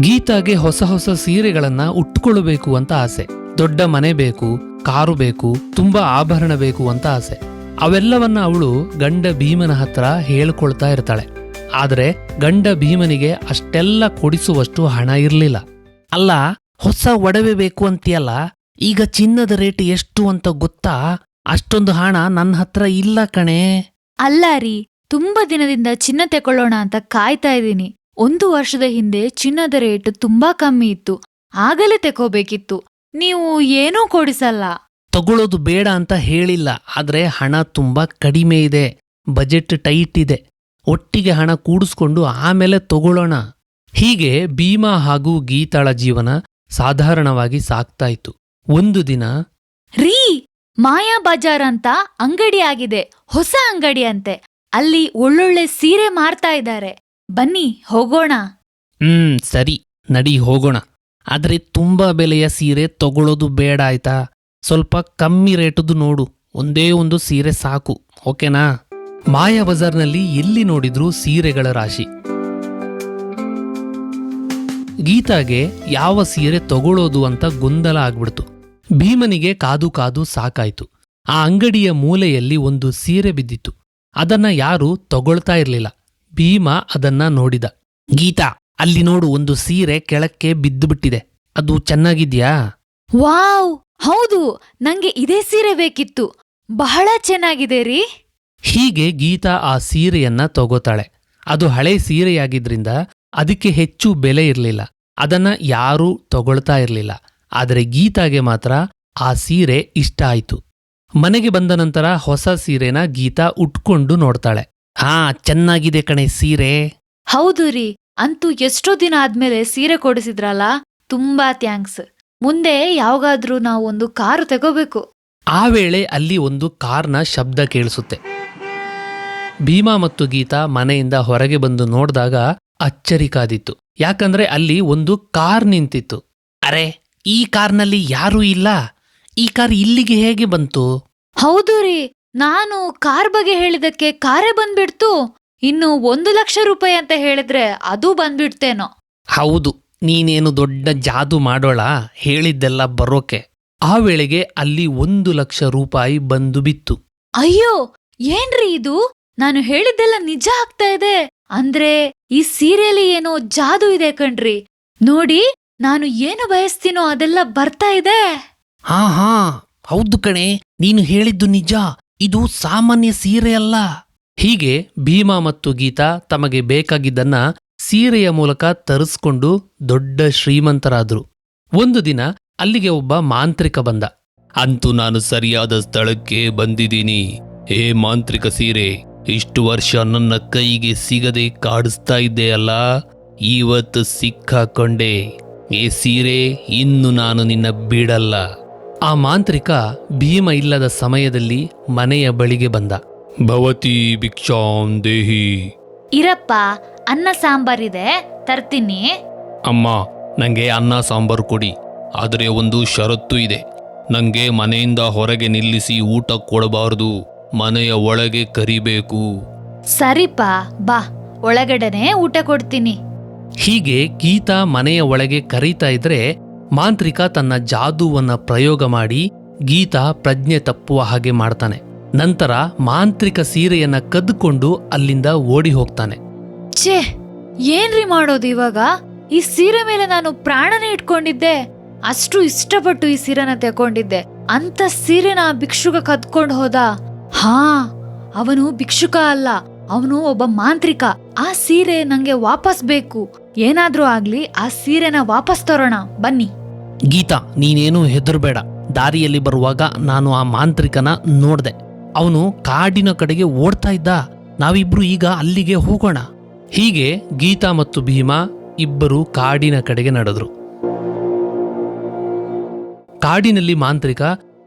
ಗೀತಾಗೆ ಹೊಸ ಹೊಸ ಸೀರೆಗಳನ್ನ ಉಟ್ಕೊಳ್ಬೇಕು ಅಂತ ಆಸೆ. ದೊಡ್ಡ ಮನೆ ಬೇಕು, ಕಾರು ಬೇಕು, ತುಂಬಾ ಆಭರಣ ಬೇಕು ಅಂತ ಆಸೆ. ಅವೆಲ್ಲವನ್ನ ಅವಳು ಗಂಡ ಭೀಮನ ಹತ್ರ ಹೇಳ್ಕೊಳ್ತಾ ಇರ್ತಾಳೆ. ಆದ್ರೆ ಗಂಡ ಭೀಮನಿಗೆ ಅಷ್ಟೆಲ್ಲ ಕೊಡಿಸುವಷ್ಟು ಹಣ ಇರ್ಲಿಲ್ಲ. ಅಲ್ಲ, ಹೊಸ ಒಡವೆ ಬೇಕು ಅಂತೀಯಲ್ಲ, ಈಗ ಚಿನ್ನದ ರೇಟ್ ಎಷ್ಟು ಅಂತ ಗೊತ್ತಾ? ಅಷ್ಟೊಂದು ಹಣ ನನ್ನ ಹತ್ರ ಇಲ್ಲ ಕಣೆ. ಅಲ್ಲ ರೀ, ತುಂಬಾ ದಿನದಿಂದ ಚಿನ್ನ ತೆಕೊಳ್ಳೋಣ ಅಂತ ಕಾಯ್ತಾ ಇದ್ದೀನಿ. ಒಂದು ವರ್ಷದ ಹಿಂದೆ ಚಿನ್ನದ ರೇಟ್ ತುಂಬಾ ಕಮ್ಮಿ ಇತ್ತು. ಆಗಲೇ ತೆಕೋಬೇಕಿತ್ತು. ನೀವು ಏನೂ ಕೊಡಿಸಲ್ಲ. ತಗೊಳ್ಳೋದು ಬೇಡ ಅಂತ ಹೇಳಿಲ್ಲ. ಆದ್ರೆ ಹಣ ತುಂಬಾ ಕಡಿಮೆ ಇದೆ. ಬಜೆಟ್ ಟೈಟ್ ಇದೆ. ಒಟ್ಟಿಗೆ ಹಣ ಕೂಡಿಸ್ಕೊಂಡು ಆಮೇಲೆ ತಗೊಳ್ಳೋಣ. ಹೀಗೆ ಭೀಮಾ ಹಾಗೂ ಗೀತಾಳ ಜೀವನ ಸಾಧಾರಣವಾಗಿ ಸಾಗ್ತಾ ಇತ್ತು. ಒಂದು ದಿನ ರೀ ಮಾಯಾ ಬಜಾರ್ ಅಂತ ಅಂಗಡಿ ಆಗಿದೆ. ಹೊಸ ಅಂಗಡಿ ಅಂತೆ ಅಲ್ಲಿ ಒಳ್ಳೊಳ್ಳೆ ಸೀರೆ ಮಾರ್ತಾ ಇದ್ದಾರೆ. ಬನ್ನಿ, ಹೋಗೋಣ. ಹ್ಮ್, ಸರಿ, ನಡಿ, ಹೋಗೋಣ. ಆದರೆ ತುಂಬಾ ಬೆಲೆಯ ಸೀರೆ ತಗೊಳ್ಳೋದು ಬೇಡ ಆಯ್ತಾ? ಸ್ವಲ್ಪ ಕಮ್ಮಿ ರೇಟದ್ದು ನೋಡು, ಒಂದೇ ಒಂದು ಸೀರೆ ಸಾಕು, ಓಕೆನಾ? ಮಾಯಾ ಬಜಾರ್ನಲ್ಲಿ ಎಲ್ಲಿ ನೋಡಿದ್ರೂ ಸೀರೆಗಳ ರಾಶಿ. ಗೀತಾಗೆ ಯಾವ ಸೀರೆ ತಗೊಳ್ಳೋದು ಅಂತ ಗೊಂದಲ ಆಗ್ಬಿಡ್ತು. ಭೀಮನಿಗೆ ಕಾದು ಕಾದು ಸಾಕಾಯ್ತು. ಆ ಅಂಗಡಿಯ ಮೂಲೆಯಲ್ಲಿ ಒಂದು ಸೀರೆ ಬಿದ್ದಿತ್ತು. ಅದನ್ನ ಯಾರೂ ತಗೊಳ್ತಾ ಇರ್ಲಿಲ್ಲ. ಭೀಮ ಅದನ್ನ ನೋಡಿದ. ಗೀತಾ ಅಲ್ಲಿ ನೋಡು ಒಂದು ಸೀರೆ ಕೆಳಕ್ಕೆ ಬಿದ್ದುಬಿಟ್ಟಿದೆ. ಅದು ಚೆನ್ನಾಗಿದ್ಯಾ? ವಾವ್! ಹೌದು ನಂಗೆ ಇದೇ ಸೀರೆ ಬೇಕಿತ್ತು. ಬಹಳ ಚೆನ್ನಾಗಿದೆ ರೀ. ಹೀಗೆ ಗೀತಾ ಆ ಸೀರೆಯನ್ನ ತಗೋತಾಳೆ. ಅದು ಹಳೆ ಸೀರೆಯಾಗಿದ್ರಿಂದ ಅದಕ್ಕೆ ಹೆಚ್ಚು ಬೆಲೆ ಇರಲಿಲ್ಲ. ಅದನ್ನ ಯಾರೂ ತಗೊಳ್ತಾ ಇರಲಿಲ್ಲ. ಆದರೆ ಗೀತಾಗೆ ಮಾತ್ರ ಆ ಸೀರೆ ಇಷ್ಟ ಆಯಿತು. ಮನೆಗೆ ಬಂದ ನಂತರ ಹೊಸ ಸೀರೆನ ಗೀತಾ ಉಟ್ಕೊಂಡು ನೋಡ್ತಾಳೆ. ಹಾ ಚೆನ್ನಾಗಿದೆ ಕಣೆ ಸೀರೆ. ಹೌದು ರೀ ಅಂತೂ ಎಷ್ಟೋ ದಿನ ಆದ್ಮೇಲೆ ಸೀರೆ ಕೊಡಿಸಿದ್ರಲ್ಲ ತುಂಬಾ ಥ್ಯಾಂಕ್ಸ್. ಮುಂದೆ ಯಾವಾಗಾದ್ರೂ ನಾವು ಒಂದು ಕಾರು ತಗೋಬೇಕು. ಆ ವೇಳೆ ಅಲ್ಲಿ ಒಂದು ಕಾರ್ನ ಶಬ್ದ ಕೇಳಿಸುತ್ತೆ. ಭೀಮಾ ಮತ್ತು ಗೀತಾ ಮನೆಯಿಂದ ಹೊರಗೆ ಬಂದು ನೋಡಿದಾಗ ಅಚ್ಚರಿ ಕಾದಿತ್ತು. ಯಾಕಂದ್ರೆ ಅಲ್ಲಿ ಒಂದು ಕಾರ್ ನಿಂತಿತ್ತು. ಅರೆ ಈ ಕಾರ್ನಲ್ಲಿ ಯಾರೂ ಇಲ್ಲ. ಈ ಕಾರ್ ಇಲ್ಲಿಗೆ ಹೇಗೆ ಬಂತು? ಹೌದು ರೀ ನಾನು ಕಾರ್ ಬಗ್ಗೆ ಹೇಳಿದಕ್ಕೆ ಕಾರೇ ಬಂದ್ಬಿಡ್ತು. ಇನ್ನು ಒಂದು ಲಕ್ಷ ರೂಪಾಯಿ ಅಂತ ಹೇಳಿದ್ರೆ ಅದು ಬಂದ್ಬಿಡ್ತೇನೋ. ಹೌದು ನೀನೇನು ದೊಡ್ಡ ಜಾದು ಮಾಡೋಳ? ಹೇಳಿದ್ದೆಲ್ಲ ಬರೋಕೆ. ಆ ವೇಳೆಗೆ ಅಲ್ಲಿ ಒಂದು ಲಕ್ಷ ರೂಪಾಯಿ ಬಂದು ಬಿತ್ತು. ಅಯ್ಯೋ ಏನ್ರಿ ಇದು? ನಾನು ಹೇಳಿದ್ದೆಲ್ಲ ನಿಜ ಆಗ್ತಾ ಇದೆ. ಅಂದ್ರೆ ಈ ಸೀರೆಯಲ್ಲಿ ಏನೋ ಜಾದು ಇದೆ ಕಣ್ರಿ. ನೋಡಿ ನಾನು ಏನು ಬಯಸ್ತೀನೋ ಅದೆಲ್ಲ ಬರ್ತಾ ಇದೆ. ಹಾ ಹಾ ಹೌದು ಕಣೆ ನೀನು ಹೇಳಿದ್ದು ನಿಜ. ಇದು ಸಾಮಾನ್ಯ ಸೀರೆ ಅಲ್ಲ. ಹೀಗೆ ಭೀಮಾ ಮತ್ತು ಗೀತಾ ತಮಗೆ ಬೇಕಾಗಿದ್ದನ್ನ ಸೀರೆಯ ಮೂಲಕ ತರಿಸ್ಕೊಂಡು ದೊಡ್ಡ ಶ್ರೀಮಂತರಾದ್ರು. ಒಂದು ದಿನ ಅಲ್ಲಿಗೆ ಒಬ್ಬ ಮಾಂತ್ರಿಕ ಬಂದ. ಅಂತೂ ನಾನು ಸರಿಯಾದ ಸ್ಥಳಕ್ಕೆ ಬಂದಿದ್ದೀನಿ. ಹೇ ಮಾಂತ್ರಿಕ ಸೀರೆ ಇಷ್ಟು ವರ್ಷ ನನ್ನ ಕೈಗೆ ಸಿಗದೆ ಕಾಡಿಸ್ತಾ ಇದ್ದೆ ಅಲ್ಲ? ಇವತ್ತು ಸಿಕ್ಕಾಕೊಂಡೆ. ಏ ಸೀರೆ ಇನ್ನು ನಾನು ನಿನ್ನ ಬಿಡಲ್ಲ. ಆ ಮಾಂತ್ರಿಕ ಭೀಮ ಇಲ್ಲದ ಸಮಯದಲ್ಲಿ ಮನೆಯ ಬಳಿಗೆ ಬಂದ. ಭವತಿ ಭಿಕ್ಷಾಂ ದೇಹಿ. ಇರಪ್ಪ ಅನ್ನ ಸಾಂಬಾರಿದೆ ತರ್ತೀನಿ. ಅಮ್ಮ ನಂಗೆ ಅನ್ನ ಸಾಂಬಾರು ಕೊಡಿ ಆದರೆ ಒಂದು ಷರತ್ತು ಇದೆ. ನಂಗೆ ಮನೆಯಿಂದ ಹೊರಗೆ ನಿಲ್ಲಿಸಿ ಊಟ ಕೊಡಬಾರದು ಮನೆಯ ಒಳಗೆ ಕರಿಬೇಕು. ಸರಿಪ ಬಾ ಒಳಗಡೆನೆ ಊಟ ಕೊಡ್ತೀನಿ. ಹೀಗೆ ಗೀತಾ ಮನೆಯ ಒಳಗೆ ಕರೀತಾ ಇದ್ರೆ ಮಾಂತ್ರಿಕ ತನ್ನ ಜಾದೂವನ್ನ ಪ್ರಯೋಗ ಮಾಡಿ ಗೀತಾ ಪ್ರಜ್ಞೆ ತಪ್ಪುವ ಹಾಗೆ ಮಾಡ್ತಾನೆ. ನಂತರ ಮಾಂತ್ರಿಕ ಸೀರೆಯನ್ನ ಕದ್ದುಕೊಂಡು ಅಲ್ಲಿಂದ ಓಡಿ ಹೋಗ್ತಾನೆ. ಛೇ, ಏನ್ರಿ ಮಾಡೋದು ಇವಾಗ? ಈ ಸೀರೆ ಮೇಲೆ ನಾನು ಪ್ರಾಣನೇ ಇಟ್ಕೊಂಡಿದ್ದೆ. ಅಷ್ಟು ಇಷ್ಟಪಟ್ಟು ಈ ಸೀರೆನ ತಗೊಂಡಿದ್ದೆ. ಅಂತ ಸೀರೆನ ಭಿಕ್ಷುಕ ಕದ್ಕೊಂಡು ಹೋದ. ಹಾ, ಅವನು ಭಿಕ್ಷುಕ ಅಲ್ಲ, ಅವನು ಒಬ್ಬ ಮಾಂತ್ರಿಕ. ಆ ಸೀರೆ ನಂಗೆ ವಾಪಸ್ ಬೇಕು. ಏನಾದ್ರೂ ಆಗ್ಲಿ ಆ ಸೀರೆನ ವಾಪಸ್ ತರೋಣ. ಬನ್ನಿ. ಗೀತಾ, ನೀನೇನು ಹೆದರಬೇಡ. ದಾರಿಯಲ್ಲಿ ಬರುವಾಗ ನಾನು ಆ ಮಾಂತ್ರಿಕನ ನೋಡಿದೆ. ಅವನು ಕಾಡಿನ ಕಡೆಗೆ ಓಡ್ತಾ ಇದ್ದ. ನಾವಿಬ್ರು ಈಗ ಅಲ್ಲಿಗೆ ಹೋಗೋಣ. ಹೀಗೆ ಗೀತಾ ಮತ್ತು ಭೀಮಾ ಇಬ್ಬರು ಕಾಡಿನ ಕಡೆಗೆ ನಡೆದ್ರು. ಕಾಡಿನಲ್ಲಿ ಮಾಂತ್ರಿಕ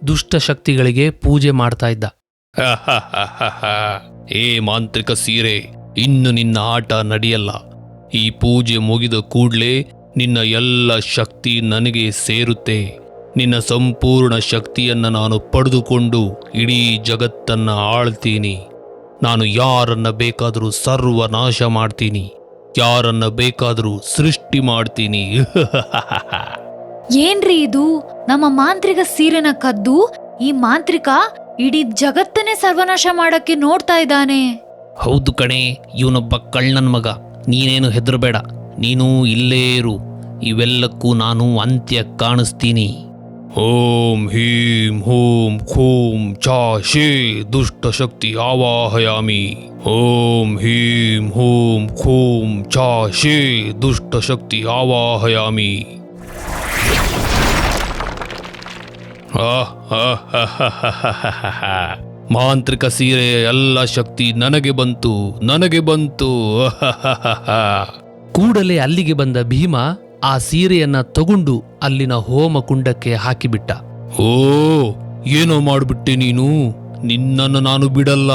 ದುಷ್ಟ ಶಕ್ತಿಗಳಿಗೆ ಪೂಜೆ ಮಾಡ್ತಾ ಇದ್ದ. ಏ ಮಾಂತ್ರಿಕ ಸೀರೆ, ಇನ್ನು ನಿನ್ನ ಆಟ ನಡೆಯಲ್ಲ. ಈ ಪೂಜೆ ಮುಗಿದ ಕೂಡ್ಲೇ ನಿನ್ನ ಎಲ್ಲ ಶಕ್ತಿ ನನಗೆ ಸೇರುತ್ತೆ. ನಿನ್ನ ಸಂಪೂರ್ಣ ಶಕ್ತಿಯನ್ನ ನಾನು ಪಡೆದುಕೊಂಡು ಇಡೀ ಜಗತ್ತನ್ನ ಆಳ್ತೀನಿ. ನಾನು ಯಾರನ್ನ ಬೇಕಾದರೂ ಸರ್ವನಾಶ ಮಾಡ್ತೀನಿ. ಯಾರನ್ನ ಬೇಕಾದರೂ ಸೃಷ್ಟಿ ಮಾಡ್ತೀನಿ. ಏನ್ರಿ ಇದು? ನಮ್ಮ ಮಾಂತ್ರಿಕ ಸೀರೆನ ಕದ್ದು ಈ ಮಾಂತ್ರಿಕ ಇಡೀ ಜಗತ್ತನ್ನೇ ಸರ್ವನಾಶ ಮಾಡಕ್ಕೆ ನೋಡ್ತಾ ಇದ್ದಾನೆ. ಹೌದು ಕಣೆ ಇವನೊಬ್ಬ ಕಳ್ಳನ್ ಮಗ. ನೀನೇನು ಹೆದರಬೇಡ. ನೀನು ಇಲ್ಲೇ ಇರು. ಇವೆಲ್ಲಕ್ಕೂ ನಾನು ಅಂತ್ಯ ಕಾಣಿಸ್ತೀನಿ ಓಂ ಹೀಂ ಹೂಂ ಖೂಂ ಚಾ ಶೇ ದುಷ್ಟ ಶಕ್ತಿ ಆವಾಹಯಾಮಿ ಓಂ ಹೀಂ ಹೂಂ ಖೂಂ ಚಾ ಶೇ ದುಷ್ಟ ಶಕ್ತಿ ಆವಾಹಯಾಮಿ. ಮಾಂತ್ರಿಕ ಸೀರೆ ಎಲ್ಲ ಶಕ್ತಿ ನನಗೆ ಬಂತು ನನಗೆ ಬಂತು ಕೂಡಲೇ ಅಲ್ಲಿಗೆ ಬಂದ ಭೀಮ ಆ ಸೀರೆಯನ್ನ ತಗೊಂಡು ಅಲ್ಲಿನ ಹೋಮ ಕುಂಡಕ್ಕೆ ಹಾಕಿಬಿಟ್ಟ. ಓ ಏನೋ ಮಾಡಿಬಿಟ್ಟೆ ನೀನು? ನಿನ್ನನ್ನು ನಾನು ಬಿಡಲ್ಲ.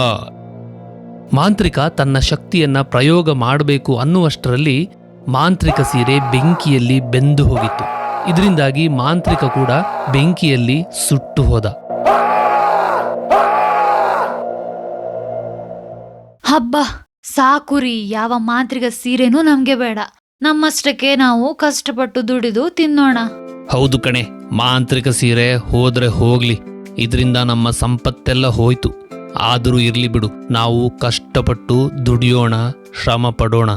ಮಾಂತ್ರಿಕ ತನ್ನ ಶಕ್ತಿಯನ್ನ ಪ್ರಯೋಗ ಮಾಡಬೇಕು ಅನ್ನುವಷ್ಟರಲ್ಲಿ ಮಾಂತ್ರಿಕ ಸೀರೆ ಬೆಂಕಿಯಲ್ಲಿ ಬೆಂದು ಹೋಗಿತ್ತು. ಇದರಿಂದಾಗಿ ಮಾಂತ್ರಿಕ ಕೂಡ ಬೆಂಕಿಯಲ್ಲಿ ಸುಟ್ಟು ಹೋದ. ಹಬ್ಬ ಸಾಕುರಿ ಯಾವ ಮಾಂತ್ರಿಕ ಸೀರೆನೂ ನಮ್ಗೆ ಬೇಡ. ನಮ್ಮಷ್ಟಕ್ಕೆ ನಾವು ಕಷ್ಟಪಟ್ಟು ದುಡಿದು ತಿನ್ನೋಣ. ಹೌದು ಕಣೆ, ಮಾಂತ್ರಿಕ ಸೀರೆ ಹೋದ್ರೆ ಹೋಗ್ಲಿ. ಇದರಿಂದ ನಮ್ಮ ಸಂಪತ್ತೆಲ್ಲ ಹೋಯ್ತು. ಆದರೂ ಇರ್ಲಿ ಬಿಡು, ನಾವು ಕಷ್ಟಪಟ್ಟು ದುಡಿಯೋಣ ಶ್ರಮ ಪಡೋಣ